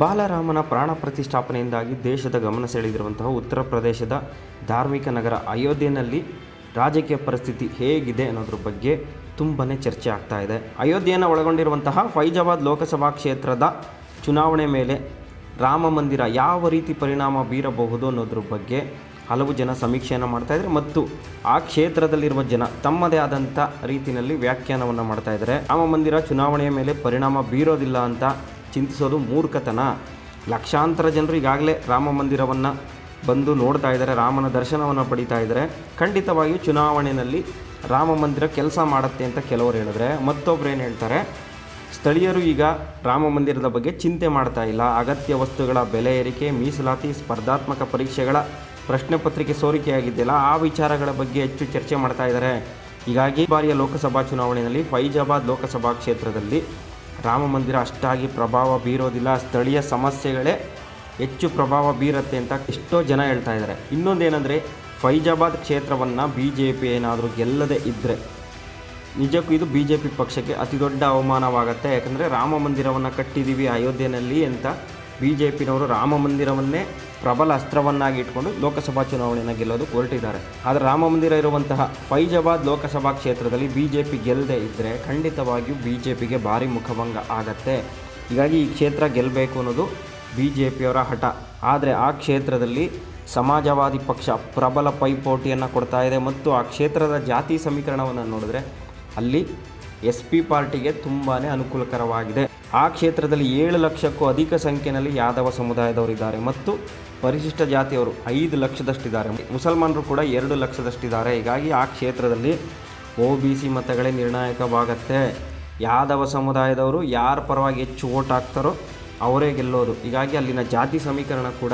ಬಾಲರಾಮನ ಪ್ರಾಣ ಪ್ರತಿಷ್ಠಾಪನೆಯಿಂದಾಗಿ ದೇಶದ ಗಮನ ಸೆಳೆದಿರುವಂತಹ ಉತ್ತರ ಪ್ರದೇಶದ ಧಾರ್ಮಿಕ ನಗರ ಅಯೋಧ್ಯೆಯಲ್ಲಿ ರಾಜಕೀಯ ಪರಿಸ್ಥಿತಿ ಹೇಗಿದೆ ಅನ್ನೋದ್ರ ಬಗ್ಗೆ ತುಂಬಾ ಚರ್ಚೆ ಆಗ್ತಾ ಇದೆ. ಅಯೋಧ್ಯೆಯನ್ನು ಒಳಗೊಂಡಿರುವಂತಹ ಫೈಜಾಬಾದ್ ಲೋಕಸಭಾ ಕ್ಷೇತ್ರದ ಚುನಾವಣೆ ಮೇಲೆ ರಾಮ ಮಂದಿರ ಯಾವ ರೀತಿ ಪರಿಣಾಮ ಬೀರಬಹುದು ಅನ್ನೋದ್ರ ಬಗ್ಗೆ ಹಲವು ಜನ ಸಮೀಕ್ಷೆಯನ್ನು ಮಾಡ್ತಾಯಿದ್ದಾರೆ ಮತ್ತು ಆ ಕ್ಷೇತ್ರದಲ್ಲಿರುವ ಜನ ತಮ್ಮದೇ ಆದಂಥ ರೀತಿಯಲ್ಲಿ ವ್ಯಾಖ್ಯಾನವನ್ನು ಮಾಡ್ತಾ ಇದ್ದಾರೆ. ರಾಮ ಮಂದಿರ ಚುನಾವಣೆಯ ಮೇಲೆ ಪರಿಣಾಮ ಬೀರೋದಿಲ್ಲ ಅಂತ ಚಿಂತಿಸೋದು ಮೂರ್ಖತನ. ಲಕ್ಷಾಂತರ ಜನರು ಈಗಾಗಲೇ ರಾಮ ಮಂದಿರವನ್ನು ಬಂದು ನೋಡ್ತಾ ಇದ್ದಾರೆ, ರಾಮನ ದರ್ಶನವನ್ನು ಪಡಿತಾ ಇದ್ದಾರೆ. ಖಂಡಿತವಾಗಿಯೂ ಚುನಾವಣೆಯಲ್ಲಿ ರಾಮ ಮಂದಿರ ಕೆಲಸ ಮಾಡುತ್ತೆ ಅಂತ ಕೆಲವರು ಹೇಳಿದ್ರೆ. ಮತ್ತೊಬ್ಬರು ಏನು ಹೇಳ್ತಾರೆ? ಸ್ಥಳೀಯರು ಈಗ ರಾಮ ಮಂದಿರದ ಬಗ್ಗೆ ಚಿಂತೆ ಮಾಡ್ತಾ ಇಲ್ಲ. ಅಗತ್ಯ ವಸ್ತುಗಳ ಬೆಲೆ ಏರಿಕೆ, ಮೀಸಲಾತಿ, ಸ್ಪರ್ಧಾತ್ಮಕ ಪರೀಕ್ಷೆಗಳ ಪ್ರಶ್ನೆ ಪತ್ರಿಕೆ ಸೋರಿಕೆಯಾಗಿದ್ದೆಯಲ್ಲ ಆ ವಿಚಾರಗಳ ಬಗ್ಗೆ ಹೆಚ್ಚು ಚರ್ಚೆ ಮಾಡ್ತಾ ಇದ್ದಾರೆ. ಹೀಗಾಗಿ ಬಾರಿಯ ಲೋಕಸಭಾ ಚುನಾವಣೆಯಲ್ಲಿ ಫೈಜಾಬಾದ್ ಲೋಕಸಭಾ ಕ್ಷೇತ್ರದಲ್ಲಿ ರಾಮ ಮಂದಿರ ಅಷ್ಟಾಗಿ ಪ್ರಭಾವ ಬೀರೋದಿಲ್ಲ. ಸ್ಥಳೀಯ ಸಮಸ್ಯೆಗಳೇ ಹೆಚ್ಚು ಪ್ರಭಾವ ಬೀರುತ್ತೆ ಅಂತ ಎಷ್ಟೋ ಜನ ಹೇಳ್ತಾ ಇದ್ದಾರೆ. ಇನ್ನೊಂದೇನೆಂದರೆ, ಫೈಜಾಬಾದ್ ಕ್ಷೇತ್ರವನ್ನು ಬಿ ಜೆ ಪಿ ಏನಾದರೂ ಗೆಲ್ಲದೆ ಇದ್ದರೆ ನಿಜಕ್ಕೂ ಇದು ಬಿ ಜೆ ಪಿ ಪಕ್ಷಕ್ಕೆ ಅತಿ ದೊಡ್ಡ ಅವಮಾನವಾಗುತ್ತೆ. ಯಾಕಂದರೆ ರಾಮ ಮಂದಿರವನ್ನು ಕಟ್ಟಿದ್ದೀವಿ ಅಯೋಧ್ಯೆಯಲ್ಲಿ ಅಂತ ಬಿ ಜೆ ಪಿನವರು ರಾಮ ಮಂದಿರವನ್ನೇ ಪ್ರಬಲ ಅಸ್ತ್ರವನ್ನಾಗಿ ಇಟ್ಕೊಂಡು ಲೋಕಸಭಾ ಚುನಾವಣೆಯನ್ನು ಗೆಲ್ಲೋದು ಹೊರಟಿದ್ದಾರೆ. ಆದರೆ ರಾಮ ಮಂದಿರ ಇರುವಂತಹ ಫೈಜಾಬಾದ್ ಲೋಕಸಭಾ ಕ್ಷೇತ್ರದಲ್ಲಿ ಬಿ ಜೆ ಪಿ ಗೆಲ್ಲದೆ ಇದ್ದರೆ ಖಂಡಿತವಾಗಿಯೂ ಬಿ ಜೆ ಪಿಗೆ ಭಾರಿ ಮುಖಭಂಗ ಆಗತ್ತೆ. ಹೀಗಾಗಿ ಈ ಕ್ಷೇತ್ರ ಗೆಲ್ಲಬೇಕು ಅನ್ನೋದು ಬಿ ಜೆ ಪಿಯವರ ಹಠ. ಆದರೆ ಆ ಕ್ಷೇತ್ರದಲ್ಲಿ ಸಮಾಜವಾದಿ ಪಕ್ಷ ಪ್ರಬಲ ಪೈಪೋಟಿಯನ್ನು ಕೊಡ್ತಾ ಇದೆ ಮತ್ತು ಆ ಕ್ಷೇತ್ರದ ಜಾತಿ ಸಮೀಕರಣವನ್ನು ನೋಡಿದ್ರೆ ಅಲ್ಲಿ ಎಸ್ ಪಿ ಪಾರ್ಟಿಗೆ ತುಂಬಾ ಅನುಕೂಲಕರವಾಗಿದೆ. ಆ ಕ್ಷೇತ್ರದಲ್ಲಿ ಏಳು ಲಕ್ಷಕ್ಕೂ ಅಧಿಕ ಸಂಖ್ಯೆಯಲ್ಲಿ ಯಾದವ ಸಮುದಾಯದವರಿದ್ದಾರೆ ಮತ್ತು ಪರಿಶಿಷ್ಟ ಜಾತಿಯವರು ಐದು ಲಕ್ಷದಷ್ಟಿದ್ದಾರೆ. ಮುಸಲ್ಮಾನರು ಕೂಡ ಎರಡು ಲಕ್ಷದಷ್ಟಿದ್ದಾರೆ. ಹೀಗಾಗಿ ಆ ಕ್ಷೇತ್ರದಲ್ಲಿ ಒ ಬಿ ಸಿ ಮತಗಳೇ ನಿರ್ಣಾಯಕವಾಗತ್ತೆ. ಯಾದವ ಸಮುದಾಯದವರು ಯಾರ ಪರವಾಗಿ ಹೆಚ್ಚು ಓಟ್ ಹಾಕ್ತಾರೋ ಅವರೇ ಗೆಲ್ಲೋದು. ಹೀಗಾಗಿ ಅಲ್ಲಿನ ಜಾತಿ ಸಮೀಕರಣ ಕೂಡ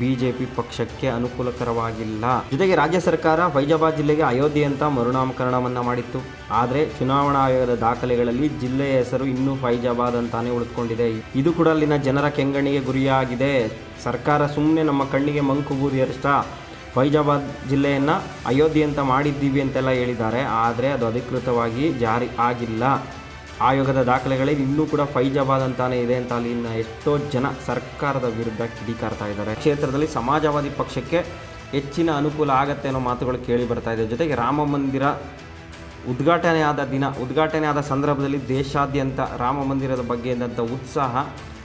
ಬಿ ಜೆ ಪಿ ಪಕ್ಷಕ್ಕೆ ಅನುಕೂಲಕರವಾಗಿಲ್ಲ. ಜೊತೆಗೆ ರಾಜ್ಯ ಸರ್ಕಾರ ಫೈಜಾಬಾದ್ ಜಿಲ್ಲೆಗೆ ಅಯೋಧ್ಯೆ ಅಂತ ಮರುನಾಮಕರಣವನ್ನು ಮಾಡಿತ್ತು. ಆದರೆ ಚುನಾವಣಾ ಆಯೋಗದ ದಾಖಲೆಗಳಲ್ಲಿ ಜಿಲ್ಲೆಯ ಹೆಸರು ಇನ್ನೂ ಫೈಜಾಬಾದ್ ಅಂತಾನೆ ಉಳಿದುಕೊಂಡಿದೆ. ಇದು ಕೂಡ ಅಲ್ಲಿನ ಜನರ ಕೆಂಗಣ್ಣಿಗೆ ಗುರಿಯಾಗಿದೆ. ಸರ್ಕಾರ ಸುಮ್ಮನೆ ನಮ್ಮ ಕಣ್ಣಿಗೆ ಮಂಕು ಬೂದಿಯಷ್ಟ ಫೈಜಾಬಾದ್ ಜಿಲ್ಲೆಯನ್ನು ಅಯೋಧ್ಯೆ ಅಂತ ಮಾಡಿದ್ದೀವಿ ಅಂತೆಲ್ಲ ಹೇಳಿದ್ದಾರೆ. ಆದರೆ ಅದು ಅಧಿಕೃತವಾಗಿ ಜಾರಿ ಆಗಿಲ್ಲ. ಆಯೋಗದ ದಾಖಲೆಗಳಲ್ಲಿ ಇನ್ನೂ ಕೂಡ ಫೈಜಾಬಾದ್ ಅಂತಾನೆ ಇದೆ ಅಂತ ಅಲ್ಲಿನ ಎಷ್ಟೋ ಜನ ಸರ್ಕಾರದ ವಿರುದ್ಧ ಕಿಡಿಕಾರ್ತಾ ಇದ್ದಾರೆ. ಕ್ಷೇತ್ರದಲ್ಲಿ ಸಮಾಜವಾದಿ ಪಕ್ಷಕ್ಕೆ ಹೆಚ್ಚಿನ ಅನುಕೂಲ ಆಗತ್ತೆ ಅನ್ನೋ ಮಾತುಗಳು ಕೇಳಿ ಬರ್ತಾ ಇದೆ. ಜೊತೆಗೆ ರಾಮ ಮಂದಿರ ಉದ್ಘಾಟನೆ ಆದ ದಿನ, ಉದ್ಘಾಟನೆ ಆದ ಸಂದರ್ಭದಲ್ಲಿ ದೇಶಾದ್ಯಂತ ರಾಮ ಮಂದಿರದ ಬಗ್ಗೆ ಇದ್ದಂಥ ಉತ್ಸಾಹ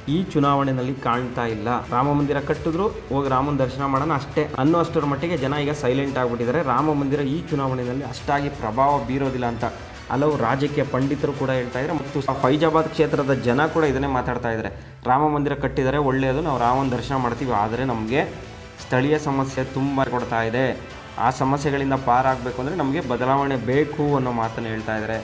ಈ ಚುನಾವಣೆಯಲ್ಲಿ ಕಾಣ್ತಾ ಇಲ್ಲ. ರಾಮ ಮಂದಿರ ಕಟ್ಟಿದ್ರು, ಹೋಗಿ ರಾಮನ ದರ್ಶನ ಮಾಡೋಣ ಅಷ್ಟೇ ಅನ್ನೋ ಅಷ್ಟರ ಮಟ್ಟಿಗೆ ಜನ ಈಗ ಸೈಲೆಂಟ್ ಆಗಿಬಿಟ್ಟಿದ್ದಾರೆ. ರಾಮ ಮಂದಿರ ಈ ಚುನಾವಣೆಯಲ್ಲಿ ಅಷ್ಟಾಗಿ ಪ್ರಭಾವ ಬೀರೋದಿಲ್ಲ ಅಂತ ಹಲವು ರಾಜಕೀಯ ಪಂಡಿತರು ಕೂಡ ಹೇಳ್ತಾ ಇದ್ದಾರೆ ಮತ್ತು ಫೈಜಾಬಾದ್ ಕ್ಷೇತ್ರದ ಜನ ಕೂಡ ಇದನ್ನೇ ಮಾತಾಡ್ತಾ ಇದ್ದಾರೆ. ರಾಮ ಮಂದಿರ ಕಟ್ಟಿದರೆ ಒಳ್ಳೆಯದು, ನಾವು ರಾಮನ ದರ್ಶನ ಮಾಡ್ತೀವಿ, ಆದರೆ ನಮಗೆ ಸ್ಥಳೀಯ ಸಮಸ್ಯೆ ತುಂಬ ಕೊಡ್ತಾ ಇದೆ. ಆ ಸಮಸ್ಯೆಗಳಿಂದ ಪಾರಾಗಬೇಕು ಅಂದರೆ ನಮಗೆ ಬದಲಾವಣೆ ಬೇಕು ಅನ್ನೋ ಮಾತನ್ನು ಹೇಳ್ತಾ ಇದ್ದಾರೆ.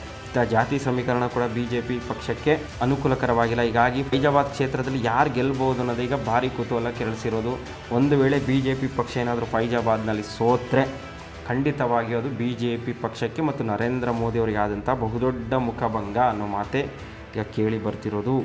ಜಾತಿ ಸಮೀಕರಣ ಕೂಡ ಬಿ ಜೆ ಪಿ ಪಕ್ಷಕ್ಕೆ ಅನುಕೂಲಕರವಾಗಿಲ್ಲ. ಹೀಗಾಗಿ ಫೈಜಾಬಾದ್ ಕ್ಷೇತ್ರದಲ್ಲಿ ಯಾರು ಗೆಲ್ಬೋದು ಅನ್ನೋದು ಈಗ ಭಾರಿ ಕುತೂಹಲ ಕೆರಳಿಸಿರೋದು. ಒಂದು ವೇಳೆ ಬಿ ಜೆ ಪಿ ಪಕ್ಷ ಏನಾದರೂ ಫೈಜಾಬಾದ್ನಲ್ಲಿ ಸೋತ್ರೆ ಖಂಡಿತವಾಗಿ ಅದು ಬಿ ಜೆ ಪಿ ಪಕ್ಷಕ್ಕೆ ಮತ್ತು ನರೇಂದ್ರ ಮೋದಿ ಅವರಿಗೆ ಆದಂಥ ಬಹುದೊಡ್ಡ ಮುಖಭಂಗ ಅನ್ನೋ ಮಾತೆ ಈಗ ಕೇಳಿ ಬರ್ತಿರೋದು.